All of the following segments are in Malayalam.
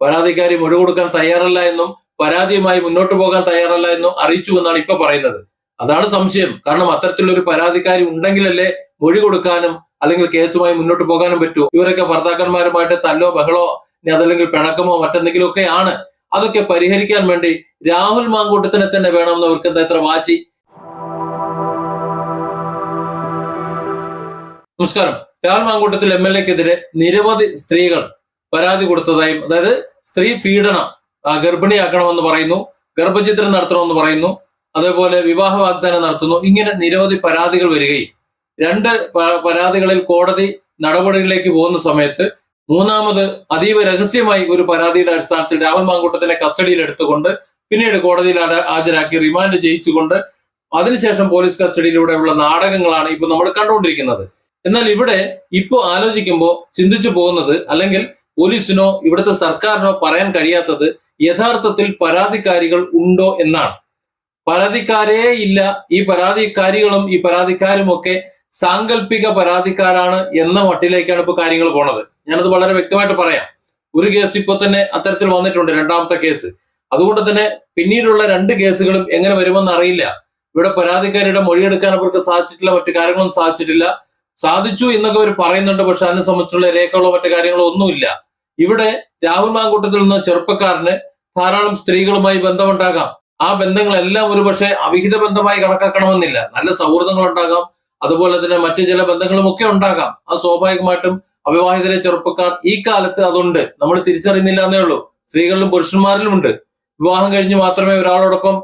പരാതിക്കാരി മൊഴി കൊടുക്കാൻ തയ്യാറല്ല എന്നും പരാതിയുമായി മുന്നോട്ട് പോകാൻ തയ്യാറല്ല എന്നും അറിയിച്ചു എന്നാണ് ഇപ്പൊ പറയുന്നത്. അതാണ് സംശയം. കാരണം അത്തരത്തിലൊരു പരാതിക്കാരി ഉണ്ടെങ്കിലല്ലേ മൊഴി കൊടുക്കാനും അല്ലെങ്കിൽ കേസുമായി മുന്നോട്ട് പോകാനും പറ്റൂ. ഇവരൊക്കെ ഭർത്താക്കന്മാരുമായിട്ട് തല്ലോ ബഹളോ അതല്ലെങ്കിൽ പിണക്കമോ മറ്റെന്തെങ്കിലും ഒക്കെ ആണ്. അതൊക്കെ പരിഹരിക്കാൻ വേണ്ടി രാഹുൽ മാങ്കൂട്ടത്തിനെ തന്നെ വേണമെന്ന് അവർക്ക് എന്താ ഇത്ര വാശി? നമസ്കാരം. രാഹുൽ മാങ്കൂട്ടത്തിൽ എം എൽ എക്കെതിരെ നിരവധി സ്ത്രീകൾ പരാതി കൊടുത്തതായും അതായത് സ്ത്രീ പീഡനം ഗർഭിണിയാക്കണമെന്ന് പറയുന്നു ഗർഭചിത്രം നടത്തണമെന്ന് പറയുന്നു അതേപോലെ വിവാഹ വാഗ്ദാനം നടത്തുന്നു ഇങ്ങനെ നിരവധി പരാതികൾ വരികയും രണ്ട് പരാതികളിൽ കോടതി നടപടികളിലേക്ക് പോകുന്ന സമയത്ത് മൂന്നാമത് അതീവ രഹസ്യമായി ഒരു പരാതിയുടെ അടിസ്ഥാനത്തിൽ രാഹുൽ മാങ്കൂട്ടത്തിനെ കസ്റ്റഡിയിൽ എടുത്തുകൊണ്ട് പിന്നീട് കോടതിയിൽ ഹാജ- ഹാജരാക്കി റിമാൻഡ് ചെയ്യിച്ചുകൊണ്ട് അതിനുശേഷം പോലീസ് കസ്റ്റഡിയിലൂടെയുള്ള നാടകങ്ങളാണ് ഇപ്പൊ നമ്മൾ കണ്ടുകൊണ്ടിരിക്കുന്നത്. എന്നാൽ ഇവിടെ ഇപ്പോൾ ആലോചിക്കുമ്പോൾ ചിന്തിച്ചു പോകുന്നത് അല്ലെങ്കിൽ പോലീസിനോ ഇവിടുത്തെ സർക്കാരിനോ പറയാൻ കഴിയാത്തത് യഥാർത്ഥത്തിൽ പരാതിക്കാരികൾ ഉണ്ടോ എന്നാണ്. പരാതിക്കാരേ ഇല്ല. ഈ പരാതിക്കാരികളും ഈ പരാതിക്കാരുമൊക്കെ സാങ്കല്പിക പരാതിക്കാരാണ് എന്ന മട്ടിലേക്കാണ് ഇപ്പൊ കാര്യങ്ങൾ പോണത്. ഞാനത് വളരെ വ്യക്തമായിട്ട് പറയാം. ഒരു കേസ് ഇപ്പൊ തന്നെ അത്തരത്തിൽ വന്നിട്ടുണ്ട് രണ്ടാമത്തെ കേസ്. അതുകൊണ്ട് തന്നെ പിന്നീടുള്ള രണ്ട് കേസുകളും എങ്ങനെ വരുമെന്ന് അറിയില്ല. ഇവിടെ പരാതിക്കാരിയുടെ മൊഴിയെടുക്കാൻ അവർക്ക് സാധിച്ചിട്ടില്ല മറ്റു കാര്യങ്ങളൊന്നും സാധിച്ചിട്ടില്ല. സാധിച്ചു എന്നൊക്കെ അവർ പറയുന്നുണ്ട് പക്ഷെ അതിനെ സംബന്ധിച്ചുള്ള രേഖകളോ മറ്റു കാര്യങ്ങളോ ഒന്നുമില്ല. ഇവിടെ രാഹുൽ മാങ്കൂട്ടത്തിൽ നിന്ന ചെറുപ്പക്കാരന് ധാരാളം സ്ത്രീകളുമായി ബന്ധമുണ്ടാകാം. ആ ബന്ധങ്ങളെല്ലാം ഒരു പക്ഷേ അവിഹിത ബന്ധമായി കണക്കാക്കണമെന്നില്ല. നല്ല സൗഹൃദങ്ങൾ ഉണ്ടാകാം അതുപോലെ തന്നെ മറ്റു ചില ബന്ധങ്ങളും ഒക്കെ ഉണ്ടാകാം. അത് സ്വാഭാവികമായിട്ടും അവിവാഹിതരെ ചെറുപ്പക്കാർ ഈ കാലത്ത് അതുണ്ട്. നമ്മൾ തിരിച്ചറിയുന്നില്ല എന്നേ ഉള്ളൂ. സ്ത്രീകളിലും പുരുഷന്മാരിലും ഉണ്ട്. വിവാഹം കഴിഞ്ഞ് മാത്രമേ ഒരാളോടൊപ്പം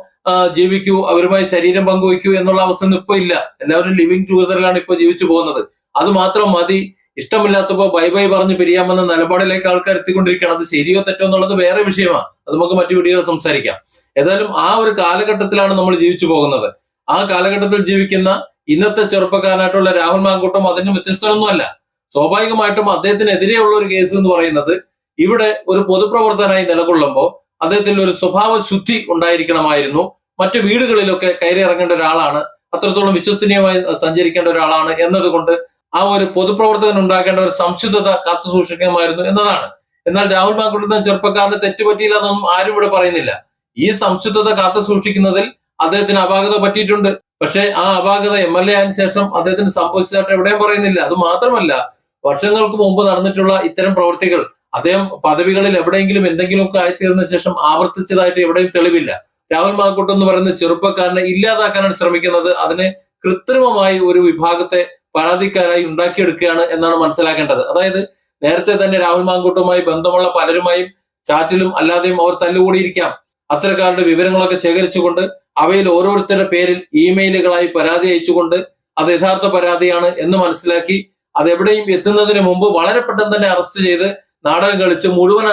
ജീവിക്കൂ അവരുമായി ശരീരം പങ്കുവയ്ക്കൂ എന്നുള്ള അവസ്ഥ ഒന്നും ഇപ്പൊ ഇല്ല. എല്ലാവരും ലിവിങ് ടുഗദറിലാണ് ഇപ്പൊ ജീവിച്ചു പോകുന്നത്. അത് മാത്രം മതി. ഇഷ്ടമില്ലാത്തപ്പോ ബൈ ബൈ പറഞ്ഞ് പിരിയാമെന്ന നിലപാടിലേക്ക് ആൾക്കാർ എത്തിക്കൊണ്ടിരിക്കുകയാണ്. അത് ശരിയോ തെറ്റോ എന്നുള്ളത് വേറെ വിഷയമാണ്. അത് നമുക്ക് മറ്റു വീഡിയോയിൽ സംസാരിക്കാം. ഏതായാലും ആ ഒരു കാലഘട്ടത്തിലാണ് നമ്മൾ ജീവിച്ചു പോകുന്നത്. ആ കാലഘട്ടത്തിൽ ജീവിക്കുന്ന ഇന്നത്തെ ചെറുപ്പക്കാരനായിട്ടുള്ള രാഹുൽ മാങ്കൂട്ടം അതിന് വ്യത്യസ്തനൊന്നുമല്ല. സ്വാഭാവികമായിട്ടും അദ്ദേഹത്തിനെതിരെയുള്ള ഒരു കേസ് എന്ന് പറയുന്നത് ഇവിടെ ഒരു പൊതുപ്രവർത്തകനായി നിലകൊള്ളുമ്പോൾ അദ്ദേഹത്തിൽ ഒരു സ്വഭാവ ശുദ്ധി ഉണ്ടായിരിക്കണമായിരുന്നു. മറ്റു വീടുകളിലൊക്കെ കയറി ഇറങ്ങേണ്ട ഒരാളാണ്. അത്രത്തോളം വിശ്വസനീയമായി സഞ്ചരിക്കേണ്ട ഒരാളാണ് എന്നതുകൊണ്ട് ആ ഒരു പൊതുപ്രവർത്തകൻ ഉണ്ടാക്കേണ്ട ഒരു സംശുദ്ധത കാത്തു സൂക്ഷിക്കണമായിരുന്നു എന്നതാണ്. എന്നാൽ രാഹുൽ മാങ്കുട്ടത്തിന് ചെറുപ്പക്കാരന് തെറ്റുപറ്റിയില്ല എന്നൊന്നും ആരും ഇവിടെ പറയുന്നില്ല. ഈ സംശുദ്ധത കാത്തു സൂക്ഷിക്കുന്നതിൽ അദ്ദേഹത്തിന് അപാകത പറ്റിയിട്ടുണ്ട്. പക്ഷേ ആ അപാകത എം എൽ എ ആയതിനു ശേഷം അദ്ദേഹത്തിന് സംഭവിച്ചതായിട്ട് എവിടെയും പറയുന്നില്ല. അത് മാത്രമല്ല വർഷങ്ങൾക്ക് മുമ്പ് നടന്നിട്ടുള്ള ഇത്തരം പ്രവൃത്തികൾ അദ്ദേഹം പദവികളിൽ എവിടെയെങ്കിലും എന്തെങ്കിലുമൊക്കെ ആയിത്തീർന്ന ശേഷം ആവർത്തിച്ചതായിട്ട് എവിടെയും തെളിവില്ല. രാഹുൽ മാക്കൂട്ട് എന്ന് പറയുന്ന ചെറുപ്പക്കാരനെ ഇല്ലാതാക്കാനാണ് ശ്രമിക്കുന്നത്. അതിന് കൃത്രിമമായി ഒരു വിഭാഗത്തെ പരാതിക്കാരായി ഉണ്ടാക്കിയെടുക്കുകയാണ് എന്നാണ് മനസ്സിലാക്കേണ്ടത്. അതായത് നേരത്തെ തന്നെ രാഹുൽ മാങ്കൂട്ടുമായി ബന്ധമുള്ള പലരുമായും ചാറ്റിലും അല്ലാതെയും അവർ തല്ലുകൂടിയിരിക്കാം. അത്തരക്കാരുടെ വിവരങ്ങളൊക്കെ ശേഖരിച്ചുകൊണ്ട് അവയിൽ ഓരോരുത്തരുടെ പേരിൽ ഇമെയിലുകളായി പരാതി അയച്ചുകൊണ്ട് അത് യഥാർത്ഥ പരാതിയാണ് എന്ന് മനസ്സിലാക്കി അത് എവിടെയും എത്തുന്നതിന് മുമ്പ് വളരെ പെട്ടെന്ന് തന്നെ അറസ്റ്റ് ചെയ്ത് നാടകം കളിച്ച് മുഴുവൻ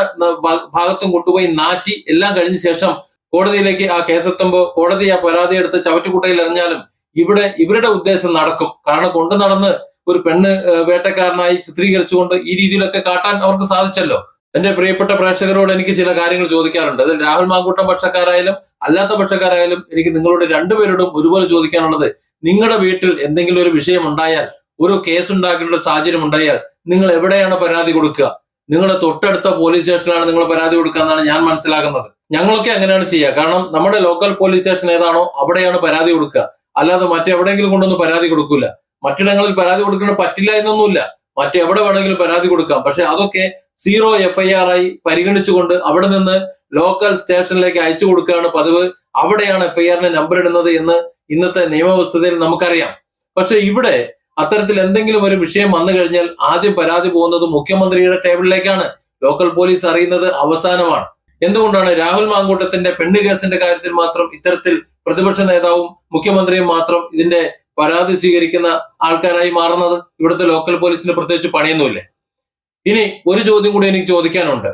ഭാഗത്തും കൊണ്ടുപോയി നാറ്റി എല്ലാം കഴിഞ്ഞ ശേഷം കോടതിയിലേക്ക് ആ കേസെത്തുമ്പോൾ കോടതി ആ പരാതി എടുത്ത് ചവറ്റുകുട്ടയിൽ എറിഞ്ഞാലും ഇവിടെ ഇവരുടെ ഉദ്ദേശം നടക്കും. കാരണം കൊണ്ടു നടന്ന് ഒരു പെണ്ണ് വേട്ടക്കാരനായി ചിത്രീകരിച്ചുകൊണ്ട് ഈ രീതിയിലൊക്കെ കാട്ടാൻ അവർക്ക് സാധിച്ചല്ലോ. എന്റെ പ്രിയപ്പെട്ട പ്രേക്ഷകരോട് എനിക്ക് ചില കാര്യങ്ങൾ ചോദിക്കാറുണ്ട്. അതിൽ രാഹുൽ മാങ്കൂട്ടം പക്ഷക്കാരായാലും അല്ലാത്ത പക്ഷക്കാരായാലും എനിക്ക് നിങ്ങളോട് രണ്ടുപേരോടും ഒരുപോലെ ചോദിക്കാനുള്ളത് നിങ്ങളുടെ വീട്ടിൽ എന്തെങ്കിലും ഒരു വിഷയം ഉണ്ടായാൽ ഒരു കേസ് ഉണ്ടാക്കേണ്ട സാഹചര്യം ഉണ്ടായാൽ നിങ്ങൾ എവിടെയാണ് പരാതി കൊടുക്കുക? നിങ്ങളുടെ തൊട്ടടുത്ത പോലീസ് സ്റ്റേഷനിലാണ് നിങ്ങൾ പരാതി കൊടുക്കുക എന്നാണ് ഞാൻ മനസ്സിലാക്കുന്നത്. ഞങ്ങളൊക്കെ അങ്ങനെയാണ് ചെയ്യുക. കാരണം നമ്മുടെ ലോക്കൽ പോലീസ് സ്റ്റേഷൻ ഏതാണോ അവിടെയാണ് പരാതി കൊടുക്കുക. അല്ലാതെ മറ്റെവിടെയെങ്കിലും കൊണ്ടൊന്നും പരാതി കൊടുക്കൂല. മറ്റിടങ്ങളിൽ പരാതി കൊടുക്കണം പറ്റില്ല എന്നൊന്നുമില്ല. മറ്റെവിടെ വേണമെങ്കിലും പരാതി കൊടുക്കാം. പക്ഷെ അതൊക്കെ സീറോ എഫ് ഐ ആർ ആയി പരിഗണിച്ചുകൊണ്ട് അവിടെ നിന്ന് ലോക്കൽ സ്റ്റേഷനിലേക്ക് അയച്ചു കൊടുക്കുകയാണ് പതിവ്. അവിടെയാണ് എഫ് ഐ ആറിന് നമ്പർ ഇടുന്നത് എന്ന് ഇന്നത്തെ നിയമവ്യവസ്ഥയിൽ നമുക്കറിയാം. പക്ഷെ ഇവിടെ അത്തരത്തിൽ എന്തെങ്കിലും ഒരു വിഷയം വന്നു കഴിഞ്ഞാൽ ആദ്യം പരാതി പോകുന്നത് മുഖ്യമന്ത്രിയുടെ ടേബിളിലേക്കാണ്. ലോക്കൽ പോലീസ് അറിയുന്നത് അവസാനമാണ്. എന്തുകൊണ്ടാണ് രാഹുൽ മാങ്കൂട്ടത്തിന്റെ പെണ്ണ് കേസിന്റെ കാര്യത്തിൽ മാത്രം ഇത്തരത്തിൽ പ്രതിപക്ഷ നേതാവും മുഖ്യമന്ത്രിയും മാത്രം ഇതിന്റെ പരാതി സ്വീകരിക്കുന്ന ആൾക്കാരായി മാറുന്നത്? ഇവിടുത്തെ ലോക്കൽ പോലീസിന് പ്രത്യേകിച്ച് പണിയൊന്നുമില്ലേ? ഇനി ഒരു ചോദ്യം കൂടി എനിക്ക് ചോദിക്കാനുണ്ട്.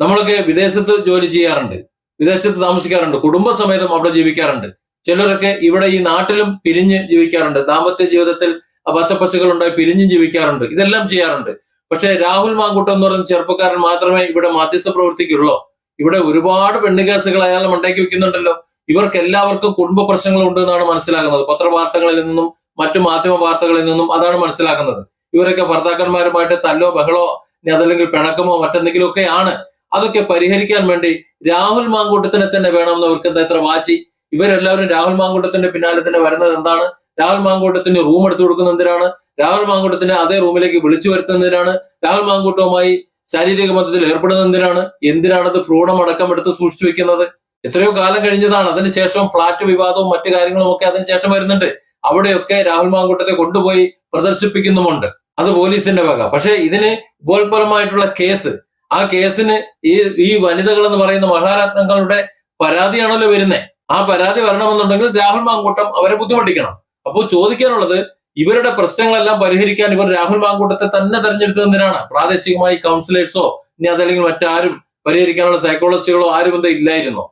നമ്മളൊക്കെ വിദേശത്ത് ജോലി ചെയ്യാറുണ്ട്. വിദേശത്ത് താമസിക്കാറുണ്ട്. കുടുംബസമേതം അവിടെ ജീവിക്കാറുണ്ട്. ചിലരൊക്കെ ഇവിടെ ഈ നാട്ടിലും പിരിഞ്ഞ് ജീവിക്കാറുണ്ട്. ദാമ്പത്യ ജീവിതത്തിൽ വശപ്പശകൾ ഉണ്ടായി പിരിഞ്ഞും ജീവിക്കാറുണ്ട്. ഇതെല്ലാം ചെയ്യാറുണ്ട്. പക്ഷെ രാഹുൽ മാങ്കുട്ടം എന്ന് പറയുന്ന ചെറുപ്പക്കാരൻ മാത്രമേ ഇവിടെ മാധ്യസ്ഥ പ്രവർത്തിക്കുള്ളൂ ഇവിടെ ഒരുപാട് പെണ്ണുകേസുകൾ അയാളെ മണ്ടയ്ക്ക് വെക്കുന്നുണ്ടല്ലോ. ഇവർക്ക് എല്ലാവർക്കും കുടുംബ പ്രശ്നങ്ങൾ ഉണ്ട് എന്നാണ് മനസ്സിലാക്കുന്നത്. പത്രവാർത്തകളിൽ നിന്നും മറ്റു മാധ്യമ വാർത്തകളിൽ നിന്നും അതാണ് മനസ്സിലാക്കുന്നത്. ഇവരൊക്കെ ഭർത്താക്കന്മാരുമായിട്ട് തല്ലോ ബഹളോ അതല്ലെങ്കിൽ പിണക്കമോ മറ്റെന്തെങ്കിലും ഒക്കെ ആണ്. അതൊക്കെ പരിഹരിക്കാൻ വേണ്ടി രാഹുൽ മാങ്കൂട്ടത്തിനെ തന്നെ വേണമെന്ന് അവർക്ക് എന്താ ഇത്ര വാശി? ഇവരെല്ലാവരും രാഹുൽ മാങ്കൂട്ടത്തിന്റെ പിന്നാലെ തന്നെ വരുന്നത് എന്താണ്? രാഹുൽ മാങ്കൂട്ടത്തിന് റൂം എടുത്തു കൊടുക്കുന്ന എന്തിനാണ്? രാഹുൽ മാങ്കൂട്ടത്തിനെ അതേ റൂമിലേക്ക് വിളിച്ചു വരുത്തുന്നതിനാണ് രാഹുൽ മാങ്കൂട്ടവുമായി ശാരീരിക ബന്ധത്തിൽ ഏർപ്പെടുന്നത് എന്തിനാണ്? എന്തിനാണത് ഭ്രൂണം അടക്കം എടുത്ത് സൂക്ഷിച്ചു വെക്കുന്നത്? എത്രയോ കാലം കഴിഞ്ഞതാണ്. അതിനുശേഷം ഫ്ളാറ്റ് വിവാദവും മറ്റു കാര്യങ്ങളും ഒക്കെ അതിനുശേഷം വരുന്നുണ്ട്. അവിടെയൊക്കെ രാഹുൽ മാങ്കൂട്ടത്തെ കൊണ്ടുപോയി പ്രദർശിപ്പിക്കുന്നുമുണ്ട്. അത് പോലീസിന്റെ വക. പക്ഷെ ഇതിന് ഉപോത്പലമായിട്ടുള്ള കേസ്. ആ കേസിന് ഈ ഈ വനിതകൾ എന്ന് പറയുന്ന മഹാരത്നങ്ങളുടെ പരാതിയാണല്ലോ വരുന്നത് ആ പരാതി വരണമെന്നുണ്ടെങ്കിൽ രാഹുൽ മാങ്കൂട്ടം അവരെ ബുദ്ധിമുട്ടിക്കണം. അപ്പോൾ ചോദിക്കാനുള്ളത് ഇവരുടെ പ്രശ്നങ്ങളെല്ലാം പരിഹരിക്കാൻ ഇവർ രാഹുൽ മാങ്കൂട്ടത്തെ തന്നെ തെരഞ്ഞെടുത്തതിനാണ് പ്രാദേശികമായി കൗൺസിലേഴ്സോ ഇനി അതല്ലെങ്കിൽ മറ്റാരും പരിഹരിക്കാനുള്ള സൈക്കോളജിസ്റ്റുകളോ ആരും എന്താ ഇല്ലായിരുന്നോ?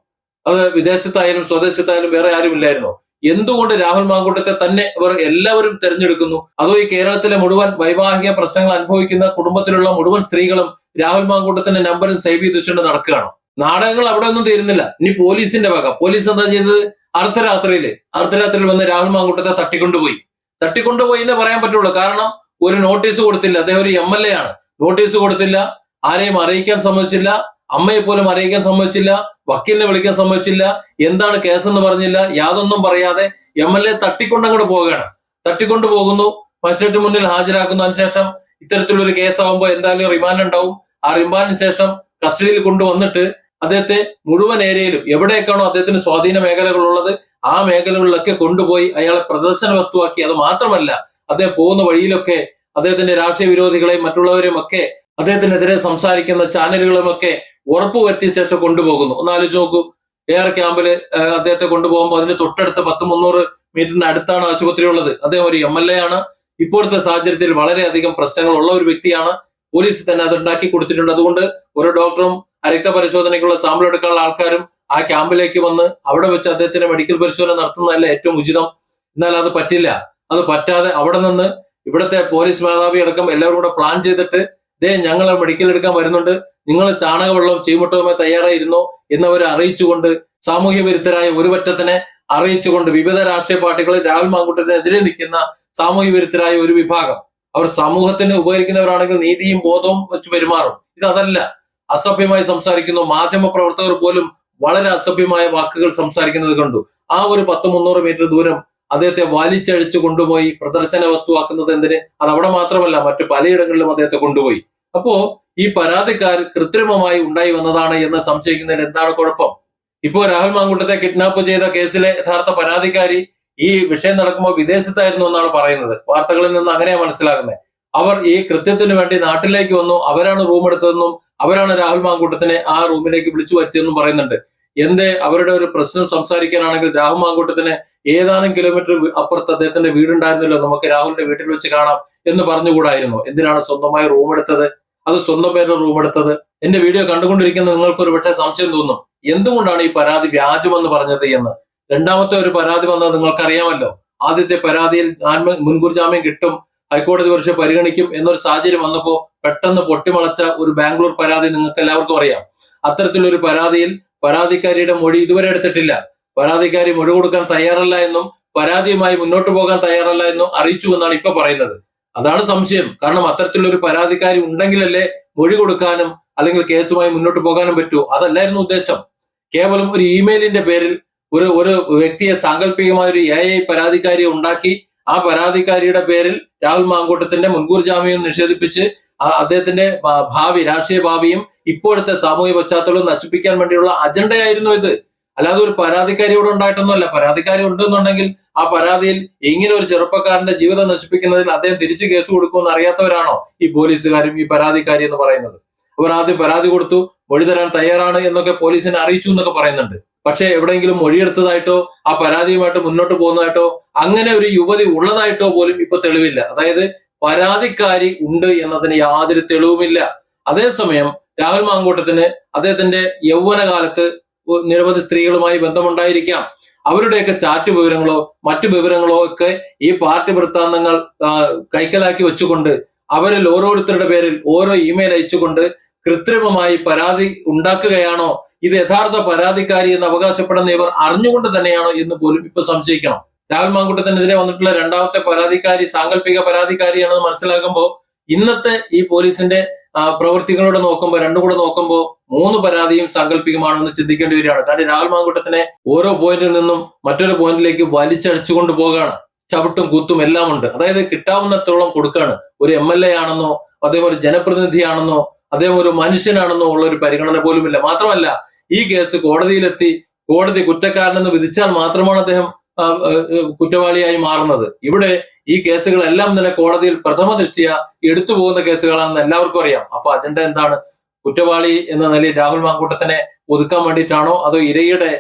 അത് വിദേശത്തായാലും സ്വദേശത്തായാലും വേറെ ആരും ഇല്ലായിരുന്നോ. എന്തുകൊണ്ട് രാഹുൽ മാങ്കൂട്ടത്തെ തന്നെ ഇവർ എല്ലാവരും തെരഞ്ഞെടുക്കുന്നു? അതോ ഈ കേരളത്തിലെ മുഴുവൻ വൈവാഹിക പ്രശ്നങ്ങൾ അനുഭവിക്കുന്ന കുടുംബത്തിലുള്ള മുഴുവൻ സ്ത്രീകളും രാഹുൽ മാങ്കൂട്ടത്തിന്റെ നമ്പറും സേവ് ചെയ്ത് വെച്ചുകൊണ്ട് നടക്കുകയാണോ? നാടകങ്ങൾ അവിടെ ഒന്നും തീരുന്നില്ല. ഇനി പോലീസിന്റെ വക. പോലീസ് എന്താ ചെയ്തത് അർദ്ധരാത്രിയിൽ അർദ്ധരാത്രിയിൽ വന്ന് രാഹുൽ മാങ്കൂട്ടത്തെ തട്ടിക്കൊണ്ടുപോയി. തട്ടിക്കൊണ്ടുപോയി എന്നേ പറയാൻ പറ്റുള്ളൂ. കാരണം ഒരു നോട്ടീസ് കൊടുത്തില്ല. അദ്ദേഹം ഒരു എം എൽ എ ആണ്. നോട്ടീസ് കൊടുത്തില്ല. ആരെയും അറിയിക്കാൻ സമ്മതിച്ചില്ല. അമ്മയെ പോലും അറിയിക്കാൻ സമ്മതിച്ചില്ല. വക്കീലിനെ വിളിക്കാൻ സമ്മതിച്ചില്ല. എന്താണ് കേസെന്ന് പറഞ്ഞില്ല. യാതൊന്നും പറയാതെ എം എൽ എ തട്ടിക്കൊണ്ടങ്ങോട്ട് പോവുകയാണ്. തട്ടിക്കൊണ്ടു പോകുന്നു. മജിസ്ട്രേറ്റ് മുന്നിൽ ഹാജരാക്കുന്നു. അതിനുശേഷം ഇത്തരത്തിലുള്ള ഒരു കേസാവുമ്പോൾ എന്തായാലും റിമാൻഡ് ഉണ്ടാവും. ആ റിമാൻഡിന് ശേഷം കസ്റ്റഡിയിൽ കൊണ്ടുവന്നിട്ട് അദ്ദേഹത്തെ മുഴുവൻ ഏരിയയിലും എവിടെയൊക്കെയാണോ അദ്ദേഹത്തിന് സ്വാധീന മേഖലകളുള്ളത് ആ മേഖലകളിലൊക്കെ കൊണ്ടുപോയി അയാളെ പ്രദർശന വസ്തുവാക്കി. അത് മാത്രമല്ല അദ്ദേഹം പോകുന്ന വഴിയിലൊക്കെ അദ്ദേഹത്തിന്റെ രാഷ്ട്രീയ വിരോധികളെയും മറ്റുള്ളവരെയും ഒക്കെ അദ്ദേഹത്തിനെതിരെ സംസാരിക്കുന്ന ചാനലുകളുമൊക്കെ ഉറപ്പുവരുത്തിയ ശേഷം കൊണ്ടുപോകുന്നു. ഒന്ന് ആലോചിച്ച് നോക്കൂ. ആർ ക്യാമ്പിൽ അദ്ദേഹത്തെ കൊണ്ടുപോകുമ്പോൾ അതിന് തൊട്ടടുത്ത് പത്ത് മുന്നൂറ് മീറ്ററിന് അടുത്താണ് ആശുപത്രി ഉള്ളത് അദ്ദേഹം ഒരു എം എൽ എ ആണ്. ഇപ്പോഴത്തെ സാഹചര്യത്തിൽ വളരെയധികം പ്രശ്നങ്ങൾ ഉള്ള ഒരു വ്യക്തിയാണ്. പോലീസ് തന്നെ അത് ഉണ്ടാക്കി കൊടുത്തിട്ടുണ്ട്. അതുകൊണ്ട് ഒരു ഡോക്ടറും രക്തപരിശോധനയ്ക്കുള്ള സാമ്പിൾ എടുക്കാനുള്ള ആൾക്കാരും ആ ക്യാമ്പിലേക്ക് വന്ന് അവിടെ വെച്ച് അദ്ദേഹത്തിന്റെ മെഡിക്കൽ പരിശോധന നടത്തുന്നതല്ല ഏറ്റവും ഉചിതം. എന്നാൽ അത് പറ്റില്ല. അത് പറ്റാതെ അവിടെ നിന്ന് ഇവിടുത്തെ പോലീസ് മേധാവി അടക്കം എല്ലാവരും കൂടെ പ്ലാൻ ചെയ്തിട്ട് ദേ ഞങ്ങൾ മെഡിക്കൽ എടുക്കാൻ വരുന്നുണ്ട്. നിങ്ങൾ ചാണകവെള്ളവും ചീമുട്ടവുമായി തയ്യാറായിരുന്നോ എന്നവരെ അറിയിച്ചുകൊണ്ട് സാമൂഹ്യ വിരുദ്ധരായ ഒരു പറ്റത്തിനെ അറിയിച്ചുകൊണ്ട് വിവിധ രാഷ്ട്രീയ പാർട്ടികളിൽ രാഹുൽ മാങ്കൂട്ടത്തിനെതിരെ നിൽക്കുന്ന സാമൂഹ്യ വിരുദ്ധരായ ഒരു വിഭാഗം. അവർ സമൂഹത്തിന് ഉപകരിക്കുന്നവരാണെങ്കിൽ നീതിയും ബോധവും വെച്ച് പെരുമാറും. ഇത് അതല്ല അസഭ്യമായി സംസാരിക്കുന്നു. മാധ്യമ പ്രവർത്തകർ പോലും വളരെ അസഭ്യമായ വാക്കുകൾ സംസാരിക്കുന്നത് കണ്ടു. ആ ഒരു പത്ത് മുന്നൂറ് മീറ്റർ ദൂരം അദ്ദേഹത്തെ വലിച്ചഴിച്ചു കൊണ്ടുപോയി പ്രദർശന വസ്തുവാക്കുന്നത് എന്തിന്? അത് അവിടെ മാത്രമല്ല മറ്റു പലയിടങ്ങളിലും അദ്ദേഹത്തെ കൊണ്ടുപോയി. അപ്പോ ഈ പരാതിക്കാർ കൃത്രിമമായി ഉണ്ടായി വന്നതാണ് എന്ന് സംശയിക്കുന്നതിൽ എന്താണ് കുഴപ്പം? ഇപ്പോ രാഹുൽ മാങ്കുട്ടത്തെ കിഡ്നാപ്പ് ചെയ്ത കേസിലെ യഥാർത്ഥ പരാതിക്കാരി ഈ വിഷയം നടക്കുമ്പോൾ വിദേശത്തായിരുന്നു എന്നാണ് പറയുന്നത്. വാർത്തകളിൽ നിന്ന് അങ്ങനെയാണ് മനസ്സിലാകുന്നത്. അവർ ഈ കൃത്യത്തിന് വേണ്ടി നാട്ടിലേക്ക് വന്നു. അവരാണ് റൂം എടുത്തതെന്നും അവരാണ് രാഹുൽ മാങ്കൂട്ടത്തിനെ ആ റൂമിലേക്ക് വിളിച്ചു വരുത്തിയെന്നും പറയുന്നുണ്ട്. എന്തേ അവരുടെ ഒരു പ്രശ്നം സംസാരിക്കാനാണെങ്കിൽ രാഹുൽ മാങ്കൂട്ടത്തിന് ഏതാനും കിലോമീറ്റർ അപ്പുറത്ത് അദ്ദേഹത്തിന്റെ വീടുണ്ടായിരുന്നല്ലോ. നമുക്ക് രാഹുലിന്റെ വീട്ടിൽ വെച്ച് കാണാം എന്ന് പറഞ്ഞുകൂടായിരുന്നു. എന്തിനാണ് സ്വന്തമായി റൂം എടുത്തത്? അത് സ്വന്തം പേരിൽ റൂം എടുത്തത്? എന്റെ വീഡിയോ കണ്ടുകൊണ്ടിരിക്കുന്ന നിങ്ങൾക്ക് ഒരു പക്ഷേ സംശയം തോന്നും. എന്തുകൊണ്ടാണ് ഈ പരാതി വ്യാജമെന്ന് പറഞ്ഞത് എന്ന്? രണ്ടാമത്തെ ഒരു പരാതി വന്നത് നിങ്ങൾക്കറിയാമല്ലോ. ആദ്യത്തെ പരാതിയിൽ മുൻകൂർ ജാമ്യം കിട്ടും. ഹൈക്കോടതി പക്ഷെ പരിഗണിക്കും എന്നൊരു സാഹചര്യം വന്നപ്പോൾ പെട്ടെന്ന് പൊട്ടിമുളച്ച ഒരു ബാംഗ്ലൂർ പരാതി നിങ്ങൾക്ക് എല്ലാവർക്കും അറിയാം. അത്തരത്തിലൊരു പരാതിയിൽ പരാതിക്കാരിയുടെ മൊഴി ഇതുവരെ എടുത്തിട്ടില്ല. പരാതിക്കാരി മൊഴി കൊടുക്കാൻ തയ്യാറല്ല എന്നും പരാതിയുമായി മുന്നോട്ട് പോകാൻ തയ്യാറല്ല എന്നും അറിയിച്ചു എന്നാണ് ഇപ്പൊ പറയുന്നത്. അതാണ് സംശയം. കാരണം അത്തരത്തിലൊരു പരാതിക്കാരി ഉണ്ടെങ്കിലല്ലേ മൊഴി കൊടുക്കാനും അല്ലെങ്കിൽ കേസുമായി മുന്നോട്ട് പോകാനും പറ്റൂ. അതല്ലായിരുന്നു ഉദ്ദേശം. കേവലം ഒരു ഇമെയിലിന്റെ പേരിൽ ഒരു ഒരു വ്യക്തിയെ സാങ്കല്പികമായ ഒരു എ ഐ പരാതിക്കാരിയെ ഉണ്ടാക്കി ആ പരാതിക്കാരിയുടെ പേരിൽ രാഹുൽ മാങ്കൂട്ടത്തിന്റെ മുൻകൂർ ജാമ്യം നിഷേധിപ്പിച്ച് അദ്ദേഹത്തിന്റെ ഭാവി രാഷ്ട്രീയ ഭാവിയും ഇപ്പോഴത്തെ സാമൂഹിക പശ്ചാത്തലവും നശിപ്പിക്കാൻ വേണ്ടിയുള്ള അജണ്ടയായിരുന്നു ഇത്. അല്ലാതെ ഒരു പരാതിക്കാരി ഇവിടെ ഉണ്ടായിട്ടൊന്നുമല്ല. പരാതിക്കാരി ഉണ്ടെന്നുണ്ടെങ്കിൽ ആ പരാതിയിൽ എങ്ങനെ ഒരു ചെറുപ്പക്കാരന്റെ ജീവിതം നശിപ്പിക്കുന്നതിൽ അദ്ദേഹം തിരിച്ചു കേസ് കൊടുക്കുമെന്ന് അറിയാത്തവരാണോ ഈ പോലീസുകാരും ഈ പരാതിക്കാരി എന്ന് പറയുന്നത്? അവർ ആദ്യം പരാതി കൊടുത്തു മൊഴി തരാൻ തയ്യാറാണ് എന്നൊക്കെ പോലീസിനെ അറിയിച്ചു എന്നൊക്കെ പറയുന്നുണ്ട്. പക്ഷെ എവിടെയെങ്കിലും മൊഴിയെടുത്തതായിട്ടോ ആ പരാതിയുമായിട്ട് മുന്നോട്ട് പോകുന്നതായിട്ടോ അങ്ങനെ ഒരു യുവതി ഉള്ളതായിട്ടോ പോലും ഇപ്പൊ തെളിവില്ല. അതായത് പരാതിക്കാരി ഉണ്ട് എന്നതിന് യാതൊരു തെളിവുമില്ല. അതേസമയം രാഹുൽ മാങ്കൂട്ടത്തിന് അദ്ദേഹത്തിന്റെ യൗവനകാലത്ത് നിരവധി സ്ത്രീകളുമായി ബന്ധമുണ്ടായിരിക്കാം. അവരുടെയൊക്കെ ചാറ്റ് വിവരങ്ങളോ മറ്റു വിവരങ്ങളോ ഒക്കെ ഈ പാർട്ടി വൃത്താന്തങ്ങൾ കൈക്കലാക്കി വെച്ചുകൊണ്ട് അവരിൽ ഓരോരുത്തരുടെ പേരിൽ ഓരോ ഇമെയിൽ അയച്ചുകൊണ്ട് കൃത്രിമമായി പരാതി ഉണ്ടാക്കുകയാണോ ഇത് യഥാർത്ഥ പരാതിക്കാരി എന്ന് അവകാശപ്പെടുന്ന ഇവർ അറിഞ്ഞുകൊണ്ട് തന്നെയാണോ എന്ന് പോലും ഇപ്പൊ സംശയിക്കണം. രാഹുൽ മാങ്കുട്ടത്തിനെതിരെ വന്നിട്ടുള്ള രണ്ടാമത്തെ പരാതിക്കാരി സാങ്കല്പിക പരാതിക്കാരിയാണെന്ന് മനസ്സിലാക്കുമ്പോൾ ഇന്നത്തെ ഈ പോലീസിന്റെ പ്രവൃത്തികളോട് നോക്കുമ്പോൾ രണ്ടും കൂടെ നോക്കുമ്പോൾ മൂന്ന് പരാതിയും സാങ്കല്പികമാണെന്ന് ചിന്തിക്കേണ്ടി വരികയാണ്. കാരണം രാഹുൽ മാങ്കുട്ടത്തിനെ ഓരോ പോയിന്റിൽ നിന്നും മറ്റൊരു പോയിന്റിലേക്ക് വലിച്ചടിച്ചുകൊണ്ട് പോകാണ് ചവിട്ടും കൂത്തും എല്ലാം ഉണ്ട് അതായത് കിട്ടാവുന്നത്രോളം കൊടുക്കാണ്. ഒരു എം എൽ എ ആണെന്നോ അതേപോലെ ജനപ്രതിനിധിയാണെന്നോ അദ്ദേഹം ഒരു മനുഷ്യനാണെന്നോ ഒരു പരിഗണന പോലുമില്ല. മാത്രമല്ല ഈ കേസ് കോടതിയിലെത്തി കോടതി കുറ്റക്കാരനെന്ന് വിധിച്ചാൽ മാത്രമാണ് അദ്ദേഹം കുറ്റവാളിയായി മാറുന്നത്. ഇവിടെ ഈ കേസുകളെല്ലാം തന്നെ കോടതിയിൽ പ്രഥമ ദൃഷ്ടിയ എടുത്തു പോകുന്ന കേസുകളാണെന്ന് എല്ലാവർക്കും അറിയാം. അപ്പൊ അജണ്ട എന്താണ്? കുറ്റവാളി എന്ന നിലയിൽ രാഹുൽ മാങ്കൂട്ടത്തിനെ ഒതുക്കാൻ വേണ്ടിയിട്ടാണോ? അതോ ഇരയുടെ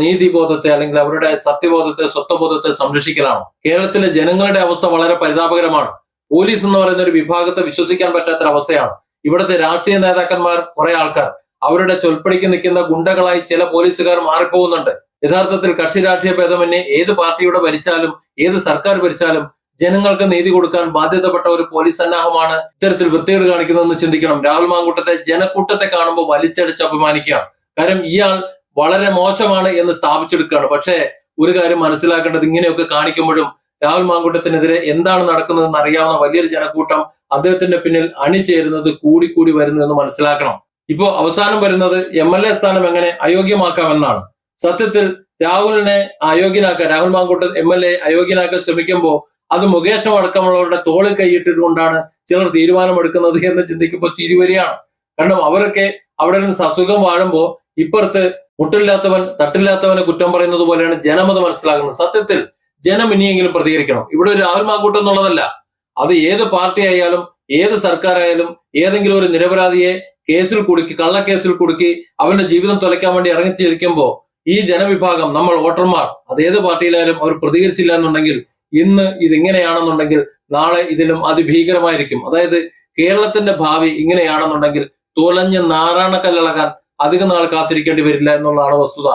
നീതിബോധത്തെ അല്ലെങ്കിൽ അവരുടെ സത്യബോധത്തെ സ്വത്വബോധത്തെ സംരക്ഷിക്കലാണോ? കേരളത്തിലെ ജനങ്ങളുടെ അവസ്ഥ വളരെ പരിതാപകരമാണ്. പോലീസ് എന്ന് പറയുന്ന ഒരു വിഭാഗത്തെ വിശ്വസിക്കാൻ പറ്റാത്തൊരവസ്ഥയാണ്. ഇവിടുത്തെ രാഷ്ട്രീയ നേതാക്കന്മാർ കുറെ ആൾക്കാർ. അവരുടെ ചൊൽപ്പടിക്ക് നിൽക്കുന്ന ഗുണ്ടകളായി ചില പോലീസുകാർ മാറിപ്പോകുന്നുണ്ട്. യഥാർത്ഥത്തിൽ കക്ഷി രാഷ്ട്രീയ ഭേദമന്യേ ഏത് പാർട്ടിയുടെ ഭരിച്ചാലും ഏത് സർക്കാർ ഭരിച്ചാലും ജനങ്ങൾക്ക് നീതി കൊടുക്കാൻ ബാധ്യതപ്പെട്ട ഒരു പോലീസ് സന്നാഹമാണ് ഇത്തരത്തിൽ വൃത്തികേട് കാണിക്കുന്നതെന്ന് ചിന്തിക്കണം. രാഹുൽ മാങ്കൂട്ടത്തെ ജനക്കൂട്ടത്തെ കാണുമ്പോൾ വലിച്ചടിച്ച് അപമാനിക്കുകയാണ്. കാരണം ഇയാൾ വളരെ മോശമാണ് എന്ന് സ്ഥാപിച്ചെടുക്കുകയാണ്. പക്ഷേ ഒരു കാര്യം മനസ്സിലാക്കേണ്ടത് ഇങ്ങനെയൊക്കെ കാണിക്കുമ്പോഴും രാഹുൽ മാങ്കൂട്ടത്തിനെതിരെ എന്താണ് നടക്കുന്നതെന്ന് അറിയാവുന്ന വലിയൊരു ജനക്കൂട്ടം അദ്ദേഹത്തിന്റെ പിന്നിൽ അണിചേരുന്നത് കൂടിക്കൂടി വരുന്നു എന്ന് മനസ്സിലാക്കണം. ഇപ്പോ അവസാനം വരുന്നത് എം എൽ എ സ്ഥാനം എങ്ങനെ അയോഗ്യമാക്കാമെന്നാണ്. സത്യത്തിൽ രാഹുലിനെ അയോഗ്യനാക്കാൻ രാഹുൽ മാങ്കൂട്ട എം എൽ എ അയോഗ്യനാക്കാൻ ശ്രമിക്കുമ്പോൾ അത് മുകേഷം അടക്കമുള്ളവരുടെ തോളിൽ കൈയിട്ടിട്ടുകൊണ്ടാണ് ചിലർ തീരുമാനമെടുക്കുന്നത് എന്ന് ചിന്തിക്കുമ്പോൾ ചിരി വരികയാണ്. കാരണം അവരൊക്കെ അവിടെ നിന്ന് സസുഖം വാഴുമ്പോൾ ഇപ്പുറത്ത് മുട്ടില്ലാത്തവൻ തട്ടില്ലാത്തവനെ കുറ്റം പറയുന്നത് പോലെയാണ് ജനമത് മനസ്സിലാകുന്നത് സത്യത്തിൽ ജനം ഇനിയെങ്കിലും പ്രതികരിക്കണം. ഇവിടെ ഒരു രാഹുൽ മാങ്കൂട്ടം എന്നുള്ളതല്ല. അത് ഏത് പാർട്ടി ആയാലും ഏത് സർക്കാരായാലും ഏതെങ്കിലും ഒരു നിരപരാധിയെ കേസിൽ കുടുക്കി കള്ളക്കേസിൽ കുടുക്കി അവന്റെ ജീവിതം തുലയ്ക്കാൻ വേണ്ടി ഇറങ്ങിത്തിരിക്കുമ്പോൾ ഈ ജനവിഭാഗം നമ്മൾ വോട്ടർമാർ അത് ഏത് പാർട്ടിയിലായാലും അവർ പ്രതികരിച്ചില്ല എന്നുണ്ടെങ്കിൽ ഇന്ന് ഇതിങ്ങനെയാണെന്നുണ്ടെങ്കിൽ നാളെ ഇതിലും അതിഭീകരമായിരിക്കും. അതായത് കേരളത്തിന്റെ ഭാവി ഇങ്ങനെയാണെന്നുണ്ടെങ്കിൽ തുലഞ്ഞ് നാരായണക്കല്ലിളകാൻ അധികം നാൾ കാത്തിരിക്കേണ്ടി വരില്ല എന്നുള്ളതാണ് വസ്തുത.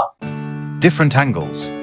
Different angles.